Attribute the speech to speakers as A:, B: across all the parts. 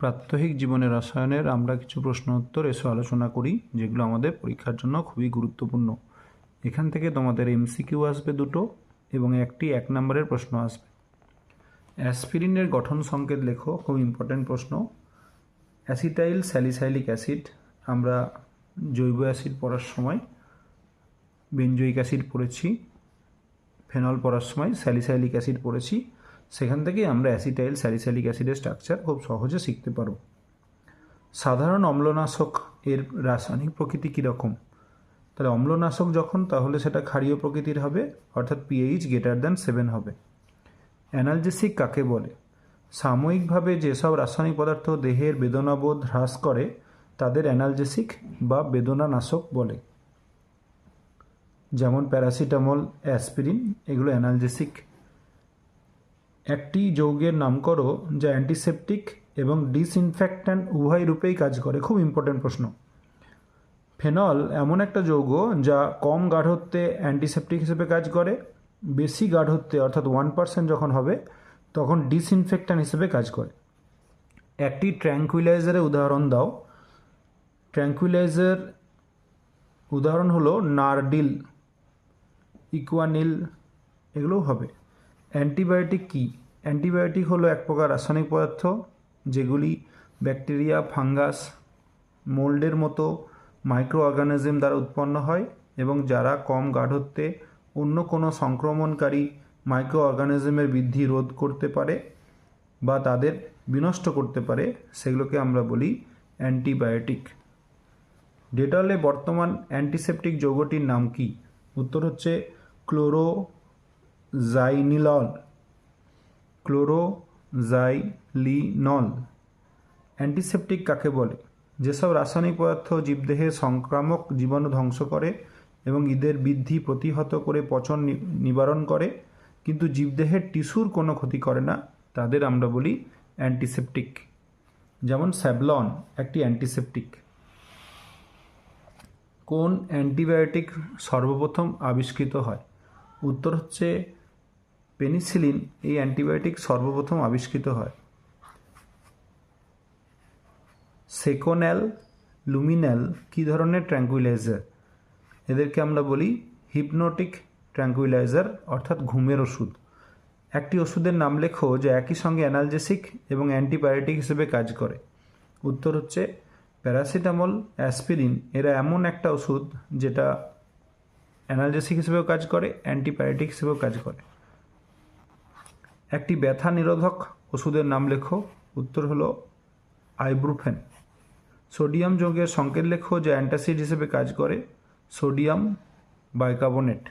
A: প্রাত্যহিক জীবনে রসায়নের আমরা কিছু প্রশ্ন উত্তর এসে আলোচনা করি, যেগুলো আমাদের পরীক্ষার জন্য খুবই গুরুত্বপূর্ণ। এখান থেকে তোমাদের এমসিকিউ আসবে দুটো এবং একটি এক নম্বরের প্রশ্ন আসবে। অ্যাসপিরিনের গঠন সংকেত লেখো, খুব ইম্পর্ট্যান্ট প্রশ্ন। অ্যাসিটাইল স্যালিসাইলিক অ্যাসিড, আমরা জৈব অ্যাসিড পড়ার সময়, বেঞ্জয়িক অ্যাসিড পড়েছি, ফেনল পড়ার সময় স্যালিসাইলিক অ্যাসিড পড়েছি। সেখান থেকেই আমরা অ্যাসিটাইল স্যালিসাইলিক অ্যাসিডের স্ট্রাকচার খুব সহজে শিখতে পারব। সাধারণ অম্লনাশক এর রাসায়নিক প্রকৃতি কীরকম? তাহলে অম্লনাশক যখন, তাহলে সেটা ক্ষারীয় প্রকৃতির হবে, অর্থাৎ পিএইচ গ্রেটার দ্যান সেভেন হবে। অ্যানালজেসিক কাকে বলে? সাময়িকভাবে যেসব রাসায়নিক পদার্থ দেহের বেদনাবোধ হ্রাস করে, তাদের অ্যানালজেসিক বা বেদনানাশক বলে। যেমন প্যারাসিটামল অ্যাসপিরিন এগুলো অ্যানালজেসিক একটি যৌগের নাম করো যা অ্যান্টিসেপটিক এবং ডিসইনফেক্ট্যান্ট উভয় রূপেই কাজ করে। খুব ইম্পর্ট্যান্ট প্রশ্ন। ফেনল এমন একটা যৌগ যা কম গাঢ়ত্বে অ্যান্টিসেপটিক হিসেবে কাজ করে, বেশি গাঢ়ত্বে অর্থাৎ ওয়ান পার্সেন্ট যখন হবে, তখন ডিসইনফেক্ট্যান্ট হিসেবে কাজ করে। একটি ট্র্যাঙ্কুইলাইজারের উদাহরণ দাও। ট্র্যাঙ্কুইলাইজার উদাহরণ হলো নারডিল, ইকুয়ানিল, এগুলোও হবে। অ্যান্টিবায়োটিক কী? অ্যান্টিবায়োটিক হলো এক প্রকার রাসায়নিক পদার্থ যেগুলি ব্যাকটেরিয়া, ফাঙ্গাস, মোল্ডের মতো মাইক্রো অর্গানিজম দ্বারা উৎপন্ন হয় এবং যারা কম গাঢ়ত্বে অন্য কোনো সংক্রমণকারী মাইক্রো অর্গানিজমের বৃদ্ধি রোধ করতে পারে বা তাদের বিনষ্ট করতে পারে, সেগুলোকে আমরা বলি অ্যান্টিবায়োটিক। ডেটলে বর্তমান অ্যান্টিসেপটিক যৌগটির নাম কি? উত্তর হচ্ছে ক্লোরোজাইনিলল ক্লোরোজাইলিনল। অ্যান্টিসেপটিক কাকে বলে? যেসব রাসায়নিক পদার্থ জীবদেহে সংক্রামক জীবাণু ধ্বংস করে এবং ঈদের বৃদ্ধি প্রতিহত করে পচন নিবারণ করে, কিন্তু জীবদেহের টিস্যুর কোনো ক্ষতি করে না, তাদের আমরা বলি অ্যান্টিসেপটিক। যেমন স্যাভলন একটি অ্যান্টিসেপটিক। কোন অ্যান্টিবায়োটিক সর্বপ্রথম আবিষ্কৃত হয়? উত্তর হচ্ছে পেনিসিলিন এই অ্যান্টিবায়োটিক সর্বপ্রথম আবিষ্কৃত হয়। সেকোন্যাল, লুমিন্যাল কী ধরনের ট্র্যাঙ্কুইলাইজার? এদেরকে আমরা বলি হিপনোটিক ট্র্যাঙ্কুইলাইজার, অর্থাৎ ঘুমের ওষুধ। একটি ওষুধের নাম লেখো যা একই সঙ্গে অ্যানালজেসিক এবং অ্যান্টিবায়োটিক হিসেবে কাজ করে। উত্তর হচ্ছে প্যারাসিটামল, অ্যাসপিরিন। এরা এমন একটা ওষুধ যেটা অ্যানালজেসিক হিসেবেও কাজ করে, অ্যান্টিবায়োটিক হিসেবেও কাজ করে। একটি ব্যথা নিরোধক ওষুধের নাম লেখো, উত্তর হলো আইব্রুফেন। সোডিয়াম যোগের সংকেত লেখো যা অ্যান্টাসিড হিসেবে কাজ করে, সোডিয়াম বাইকার্বনেট।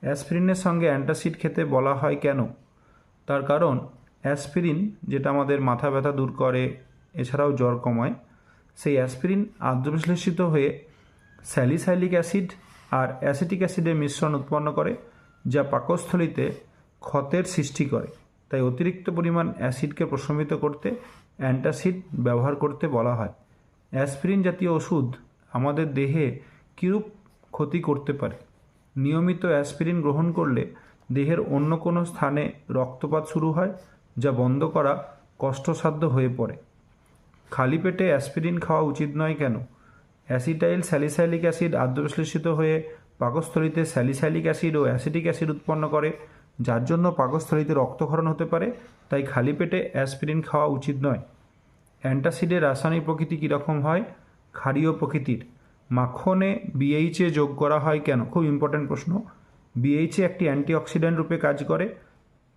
A: অ্যাসপিরিনের সঙ্গে অ্যান্টাসিড খেতে বলা হয় কেন? তার কারণ, অ্যাসপিরিন, যেটা আমাদের মাথা ব্যথা দূর করে, এছাড়াও জ্বর কমায়, সেই অ্যাসপিরিন আদ্রবিশ্লেষিত হয়ে স্যালিসাইলিক অ্যাসিড আর অ্যাসিটিক অ্যাসিডের মিশ্রণ উৎপন্ন করে, যা পাকস্থলিতে ক্ষতের সৃষ্টি করে। তাই অতিরিক্ত পরিমাণ অ্যাসিডকে প্রশমিত করতে অ্যান্টাসিড ব্যবহার করতে বলা হয়। অ্যাসপিরিন জাতীয় ওষুধ আমাদের দেহে কীরূপ ক্ষতি করতে পারে? নিয়মিত অ্যাসপিরিন গ্রহণ করলে দেহের অন্য কোনো স্থানে রক্তপাত শুরু হয়, যা বন্ধ করা কষ্টসাধ্য হয়ে পড়ে। খালি পেটে অ্যাসপিরিন খাওয়া উচিত নয় কেন? অ্যাসিটাইল স্যালিসাইলিক অ্যাসিড আদ্যবিশ্লেষিত হয়ে পাকস্থলিতে স্যালিসাইলিক অ্যাসিড ও অ্যাসিটিক অ্যাসিড উৎপন্ন করে। যার জন্য পাকস্থলিতে রক্তক্ষরণ হতে পারে, তাই খালি পেটে অ্যাসপিরিন খাওয়া উচিত নয়। অ্যান্টাসিডের রাসায়নিক প্রকৃতি কীরকম হয়? ক্ষারীয় প্রকৃতির। মাখনে বিএইচে যোগ করা হয় কেন? খুব ইম্পর্ট্যান্ট প্রশ্ন। বিএইচে একটি অ্যান্টিঅক্সিডেন্ট রূপে কাজ করে,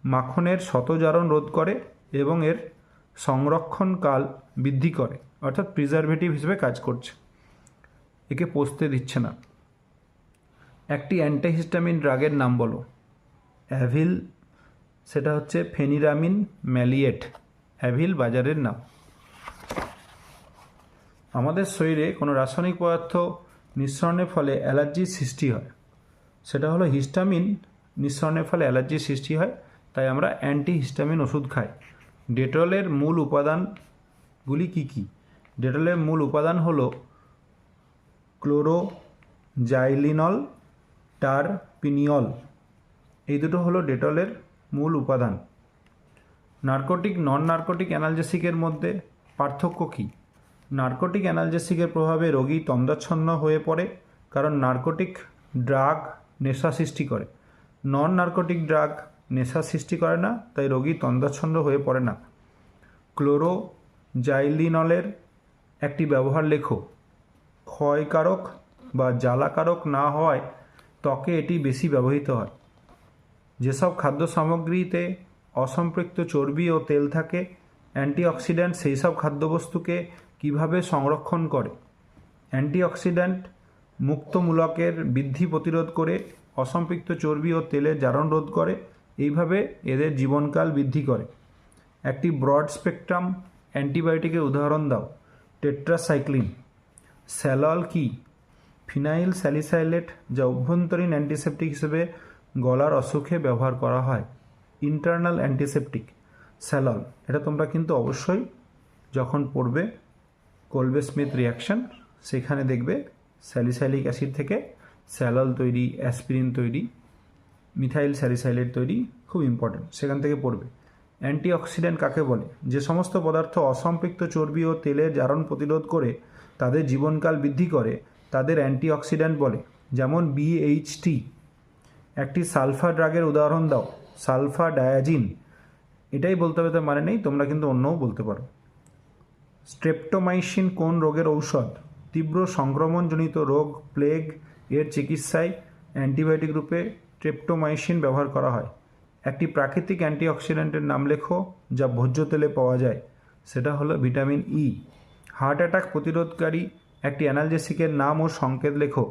A: মাখনের শতজারণ রোধ করে এবং এর সংরক্ষণকাল বৃদ্ধি করে, অর্থাৎ প্রিজারভেটিভ হিসেবে কাজ করছে। একে পচতে দিচ্ছে না। একটি অ্যান্টিহিস্টামিন ড্রাগের নাম বলো। অ্যাভিল, সেটা হচ্ছে ফেনিরামিন ম্যালিয়েট। অ্যাভিল বাজারের নাম। আমাদের শরীরে কোনো রাসায়নিক পদার্থ নিঃসরণের ফলে অ্যালার্জির সৃষ্টি হয়। সেটা হলো হিস্টামিন নিঃসরণের ফলে অ্যালার্জির সৃষ্টি হয়, তাই আমরা অ্যান্টি হিস্টামিন ওষুধ খাই। ডেটলের মূল উপাদানগুলি কী কী? ডেটলের মূল উপাদান হলো ক্লোরোজাইলিনল, টারপিনিয়ল। এই দুটো হলো ডেটলের মূল উপাদান। নার্কোটিক নন নার্কোটিক অ্যানালজেসিকের মধ্যে পার্থক্য কী? নার্কোটিক অ্যানালজেসিকের প্রভাবে রোগী তন্দাচ্ছন্ন হয়ে পড়ে, কারণ নার্কোটিক ড্রাগ নেশা সৃষ্টি করে। নন নার্কোটিক ড্রাগ নেশা সৃষ্টি করে না, তাই রোগী তন্দাচ্ছন্ন হয়ে পড়ে না। ক্লোরো জাইলিনলের একটি ব্যবহার লেখো। ক্ষয়কারক বা জ্বালাকারক না হওয়ায় ত্বকে এটি বেশি ব্যবহৃত হয়। যেসব খাদ্য সামগ্রীতে অসম্পৃক্ত চর্বি ও তেল থাকে অ্যান্টিঅক্সিডেন্ট সেই সব খাদ্যবস্তুকে কীভাবে সংরক্ষণ করে? অ্যান্টিঅক্সিডেন্ট মুক্তমূলকের বৃদ্ধি প্রতিরোধ করে, অসম্পৃক্ত চর্বি ও তেলের জারণ রোধ করে, এইভাবে এদের জীবনকাল বৃদ্ধি করে। একটি ব্রড স্পেকট্রাম অ্যান্টিবায়োটিকের উদাহরণ দাও, টেট্রাসাইক্লিন। স্যালল কি? ফিনাইল স্যালিসাইলেট যা অভ্যন্তরীণ অ্যান্টিসেপটিক হিসেবে গলার অসুখে ব্যবহার করা হয়। ইন্টারনাল অ্যান্টিসেপটিক স্যালন এটা তোমরা কিন্তু অবশ্যই যখন পড়বে কোলবে স্মিথ রিয়াকশন সেখানে দেখবে স্যালিসাইলিক অ্যাসিড থেকে স্যালল তৈরি অ্যাসপিরিন তৈরি মিথাইল স্যালিসাইলেট তৈরি, খুব ইম্পর্টেন্ট সেখান থেকে পড়বে। অ্যান্টিঅক্সিডেন্ট কাকে বলে? যে সমস্ত পদার্থ অসম্পৃক্ত চর্বি ও তেলের জারণ প্রতিরোধ করে, তাদের জীবনকাল বৃদ্ধি করে, তাদের অ্যান্টিঅক্সিডেন্ট বলে, যেমন বিএইচটি একটি সালফা ড্রাগের উদাহরণ দাও, সালফা ডায়াজিন। এটাই বলতে হবে, তার মানে নেই, তোমরা কিন্তু অন্যও বলতে পারো। স্ট্রেপ্টোমাইসিন কোন রোগের ঔষধ? তীব্র সংক্রমণজনিত রোগ, প্লেগ, এর চিকিৎসায় অ্যান্টিবায়োটিক রূপে ট্রেপ্টোমাইসিন ব্যবহার করা হয়। একটি প্রাকৃতিক অ্যান্টিঅক্সিডেন্টের নাম লেখো, যা ভোজ্য তেলে পাওয়া যায়। সেটা হলো ভিটামিন ই হার্ট অ্যাটাক প্রতিরোধকারী একটি অ্যানালজেসিকের নাম ও সংকেত লেখো।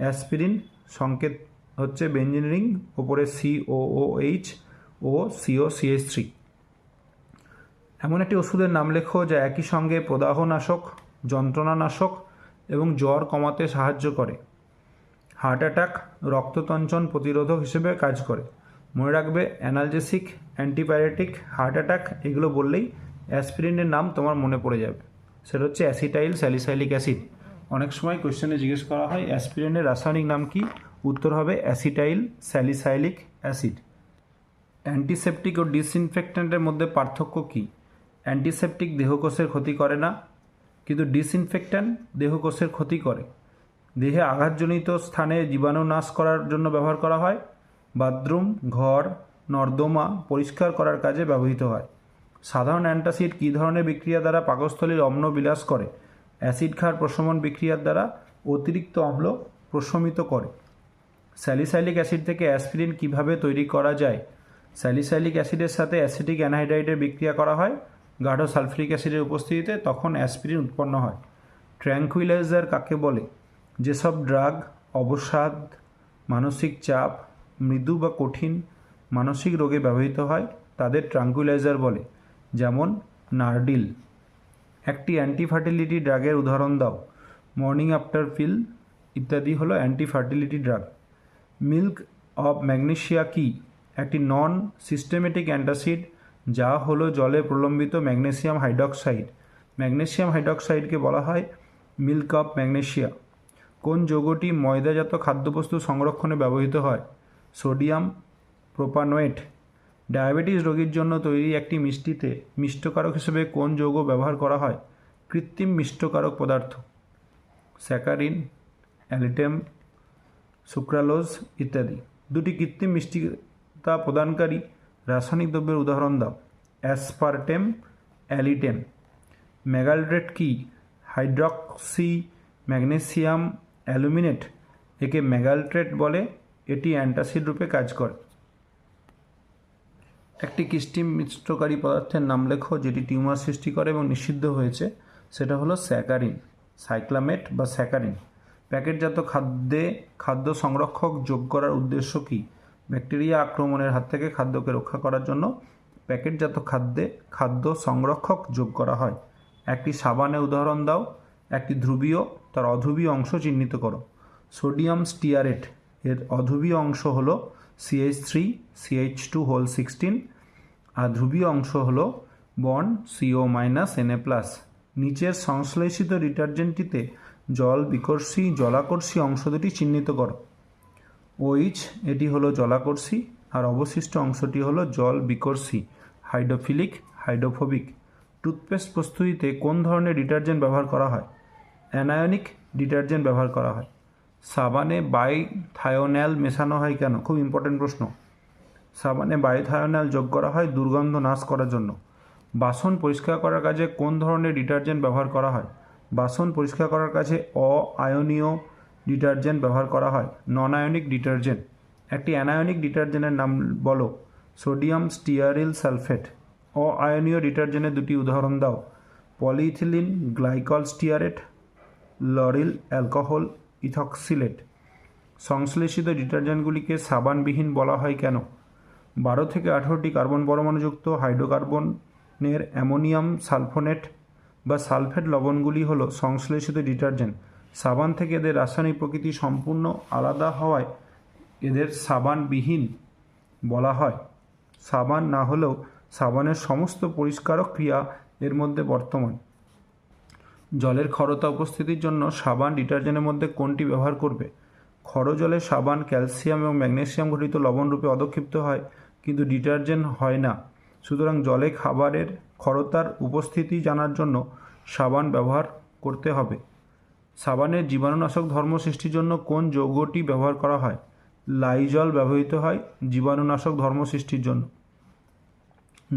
A: অ্যাসপিরিন, সংকেত হচ্ছে বেঞ্জিন রিং, ওপরে সিওওএইচ ও H O CO CS three এমন একটি ওষুধের নাম লেখো যা একই সঙ্গে প্রদাহনাশক, যন্ত্রণানাশক এবং জ্বর কমাতে সাহায্য করে। হার্ট অ্যাটাক, রক্ততঞ্চন প্রতিরোধক হিসেবে কাজ করে। মনে রাখবে, অ্যানালজেসিক অ্যান্টিবায়োটিক হার্ট অ্যাটাক, এগুলো বললেই অ্যাসপিরিনের নাম তোমার মনে পড়ে যাবে। সেটা হচ্ছে অ্যাসিটাইল স্যালিসাইলিক অ্যাসিড। অনেক সময় কোয়েশ্চেনে জিজ্ঞেস করা হয়, অ্যাসপিরিনের রাসায়নিক নাম কি? উত্তর হবে অ্যাসিটাইল স্যালিসাইলিক অ্যাসিড। অ্যান্টিসেপটিক ও ডিসইনফেক্ট্যান্টের মধ্যে পার্থক্য কী? অ্যান্টিসেপটিক দেহকোষের ক্ষতি করে না, কিন্তু ডিসইনফেক্ট্যান্ট দেহকোষের ক্ষতি করে। দেহে আঘাতজনিত স্থানে জীবাণু নাশ করার জন্য ব্যবহার করা হয়। বাথরুম, ঘর, নর্দমা পরিষ্কার করার কাজে ব্যবহৃত হয়। সাধারণ অ্যান্টাসিড কী ধরনের বিক্রিয়া দ্বারা পাকস্থলীর অম্ল বিলাস করে? অ্যাসিড ক্ষার প্রশমন বিক্রিয়ার দ্বারা অতিরিক্ত অম্ল প্রশমিত করে। স্যালিসাইলিক অ্যাসিড থেকে অ্যাসপিরিন কীভাবে তৈরি করা যায়? স্যালিসাইলিক অ্যাসিডের সাথে অ্যাসিটিক অ্যানহাইড্রাইডের বিক্রিয়া করা হয়। গাঢ় সালফ্রিক অ্যাসিডের উপস্থিতিতে তখন অ্যাসপিরিন উৎপন্ন হয়। ট্র্যাঙ্কুইলাইজার কাকে বলে? যেসব ড্রাগ অবসাদ, মানসিক চাপ, মৃদু বা কঠিন মানসিক রোগে ব্যবহৃত হয়, তাদের ট্রাঙ্কুইলাইজার বলে, যেমন নার্ডিল। একটি অ্যান্টিফার্টিলিটি ড্রাগের উদাহরণ দাও। মর্নিং আফটার পিল ইত্যাদি হলো antifertility drug. Milk of magnesia কি? একটি নন সিস্টেমেটিক অ্যান্টাসিড যা হলো জলে প্রলম্বিত ম্যাগনেসিয়াম হাইড্রক্সাইড। ম্যাগনেসিয়াম হাইড্রক্সাইডকে বলা হয় মিল্ক অফ ম্যাগনেশিয়া। কোন যৌগটি ময়দাজাত খাদ্যবস্তু সংরক্ষণে ব্যবহৃত হয়? সোডিয়াম প্রোপানোয়েট ডায়াবেটিস রোগীর জন্য তৈরি একটি মিষ্টিতে মিষ্টকারক হিসেবে কোন যৌগ ব্যবহার করা হয়? কৃত্রিম মিষ্টকারক পদার্থ। স্যাকারিন, অ্যালিটেম সুক্রালোজ ইত্যাদি। দুটি কৃত্রিম মিষ্টিতা প্রদানকারী রাসায়নিক দ্রব্যের উদাহরণ দাও। অ্যাসপারটেম অ্যালিটেম ম্যাগালড্রেট কি? হাইড্রক্সি ম্যাগনেসিয়াম অ্যালুমিনেট, একে ম্যাগালট্রেট বলে, এটি অ্যান্টাসিড রূপে কাজ করে। একটি কৃষ্টিম মিশ্রকারী পদার্থের নাম লেখো, যেটি টিউমার সৃষ্টি করে এবং নিষিদ্ধ হয়েছে। সেটা হলো স্যাকারিন, সাইক্লামেট বা স্যাকারিন। প্যাকেটজাত খাদ্যে খাদ্য সংরক্ষক যোগ করার উদ্দেশ্য কী? ব্যাকটেরিয়া আক্রমণের হাত থেকে খাদ্যকে রক্ষা করার জন্য প্যাকেটজাত খাদ্যে খাদ্য সংরক্ষক যোগ করা হয়। একটি সাবানে উদাহরণ দাও, একটি ধ্রুবীয়, তার অধ্রুবীয় অংশ চিহ্নিত করো। সোডিয়াম স্টিয়ারেট, এর অধ্রুবীয় অংশ হলো CH three CH two whole sixteen আর ধ্রুবীয় অংশ হলো বন সিও মাইনাস এনএ প্লাস নিচের সংশ্লেষিত ডিটারজেন্টটিতে জল বিকর্ষী, জলাকর্ষী অংশ দুটি চিহ্নিত করো। ওইচ এটি হলো জলাকর্ষী, আর অবশিষ্ট অংশটি হলো জল বিকর্ষী, হাইড্রোফিলিক, হাইড্রোফোবিক। টুথপেস্ট প্রস্তুতিতে কোন ধরনের ডিটারজেন্ট ব্যবহার করা হয়? অ্যানায়নিক ডিটারজেন্ট ব্যবহার করা হয়। সাবানে বাইথায়োন্যাল মেশানো হয় কেন? খুব ইম্পর্টেন্ট প্রশ্ন। সাবানে বায়োথায়োনাল যোগ করা হয় দুর্গন্ধ নাশ করার জন্য। বাসন পরিষ্কার করার কাজে কোন ধরনের ডিটারজেন্ট ব্যবহার করা হয়? বাসন পরিষ্কার করার কাজে অআয়নীয় ডিটারজেন্ট ব্যবহার করা হয়। Non ionic detergent. একটি অ্যানায়নিক ডিটারজেন্টের নাম বলো, সোডিয়াম স্টিয়ারিল সালফেট। অআয়নীয় ডিটারজেন্টের দুটি উদাহরণ দাও। Polyethylene glycol stearate, lauryl alcohol ethoxylate. সংশ্লেষিত ডিটারজেন্টগুলিকে সাবানবিহীন বলা হয় কেন? বারো থেকে আঠেরোটি কার্বন পরমাণুযুক্ত হাইড্রোকার্বনের অ্যামোনিয়াম সালফোনেট বা সালফেট লবণগুলি হল সংশ্লেষিত ডিটারজেন্ট। সাবান থেকে এদের রাসায়নিক প্রকৃতি সম্পূর্ণ আলাদা হওয়ায় এদের সাবানবিহীন বলা হয়। সাবান না হলেও সাবানের সমস্ত পরিষ্কারক ক্রিয়া এর মধ্যে বর্তমান। জলের ক্ষরতা উপস্থিতির জন্য সাবান ডিটারজেন্টের মধ্যে কোনটি ব্যবহার করবে? ক্ষর জলে সাবান ক্যালসিয়াম এবং ম্যাগনেসিয়াম ঘটিত লবণ রূপে অধক্ষিপ্ত হয়, কিন্তু ডিটারজেন্ট হয় না। সুতরাং জলে খাবারের ক্ষরতার উপস্থিতি জানার জন্য সাবান ব্যবহার করতে হবে। সাবানের জীবাণুনাশক ধর্ম সৃষ্টির জন্য কোন যৌগটি ব্যবহার করা হয়? লাইজল ব্যবহৃত হয় জীবাণুনাশক ধর্ম সৃষ্টির জন্য।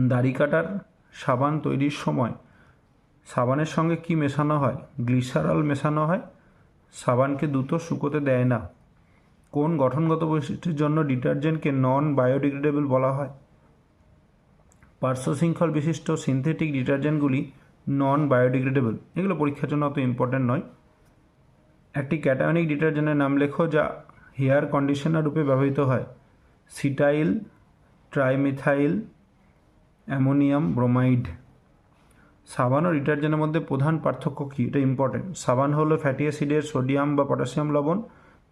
A: দাড়ি কাটার সাবান তৈরির সময় সাবানের সঙ্গে কি মেশানো হয়? গ্লিসারল মেশানো হয়? সাবানকে দ্রুত শুকোতে দেয় না। কোন গঠনগত বৈশিষ্ট্যের জন্য ডিটারজেন্টকে নন বায়োডিগ্রেডেবল বলা হয়? পার্শ্ব শৃঙ্খল বিশিষ্ট সিনথেটিক ডিটারজেন্টগুলি নন বায়োডিগ্রেডেবল এগুলো পরীক্ষার জন্য অত ইম্পর্ট্যান্ট নয়। একটি ক্যাটায়নিক ডিটারজেন্টের নাম লেখো যা হেয়ার কন্ডিশনার রূপে ব্যবহৃত হয়। Cetyl trimethyl ammonium bromide. সাবান ও ডিটারজেন্টের মধ্যে প্রধান পার্থক্য কী? এটা ইম্পর্টেন্ট সাবান হলো ফ্যাটি অ্যাসিডের সোডিয়াম বা পটাশিয়াম লবণ,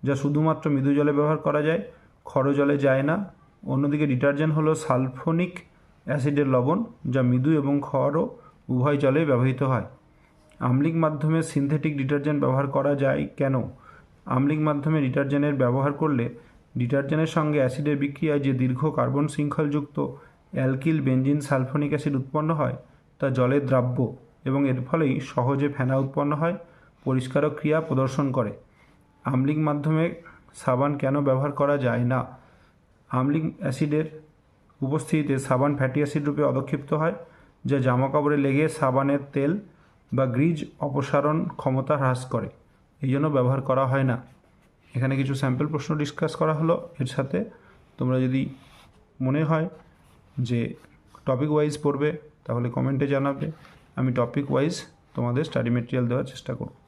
A: যা শুধুমাত্র মৃদু জলে ব্যবহার করা যায়। ক্ষর জলে যায় না। অন্যদিকে ডিটারজেন্ট হলো সালফোনিক অ্যাসিডের লবণ, যা মৃদু এবং খড়ও উভয় জলে ব্যবহৃত হয়। আম্লিক মাধ্যমে সিনথেটিক ডিটারজেন্ট ব্যবহার করা যায় কেন? আম্লিক মাধ্যমে ডিটারজেন্টের ব্যবহার করলে ডিটারজেন্টের সঙ্গে অ্যাসিডের বিক্রিয়ায় যে দীর্ঘ কার্বন শৃঙ্খলযুক্ত অ্যালকিল বেঞ্জিন সালফোনিক অ্যাসিড উৎপন্ন হয়, তা জলে দ্রাব্য এবং এর ফলেই সহজে ফেনা উৎপন্ন হয়, পরিষ্কারক ক্রিয়া প্রদর্শন করে। আম্লিক মাধ্যমে সাবান কেন ব্যবহার করা যায় না? আমলিক অ্যাসিডের উপস্থিতিতে সাবান ফ্যাটি অ্যাসিড রূপে অধক্ষিপ্ত হয়, যা জামাকাপড়ে লেগে সাবানের তেল বা গ্রিজ অপসারণ ক্ষমতা হ্রাস করে। এই জন্য ব্যবহার করা হয় না। এখানে কিছু স্যাম্পল প্রশ্ন ডিসকাস করা হলো। এর সাথে তোমরা যদি মনে হয় যে টপিক ওয়াইজ পড়বে, তাহলে কমেন্টে জানাবে। আমি টপিক ওয়াইজ তোমাদের স্টাডি মেটেরিয়াল দেওয়ার চেষ্টা করব।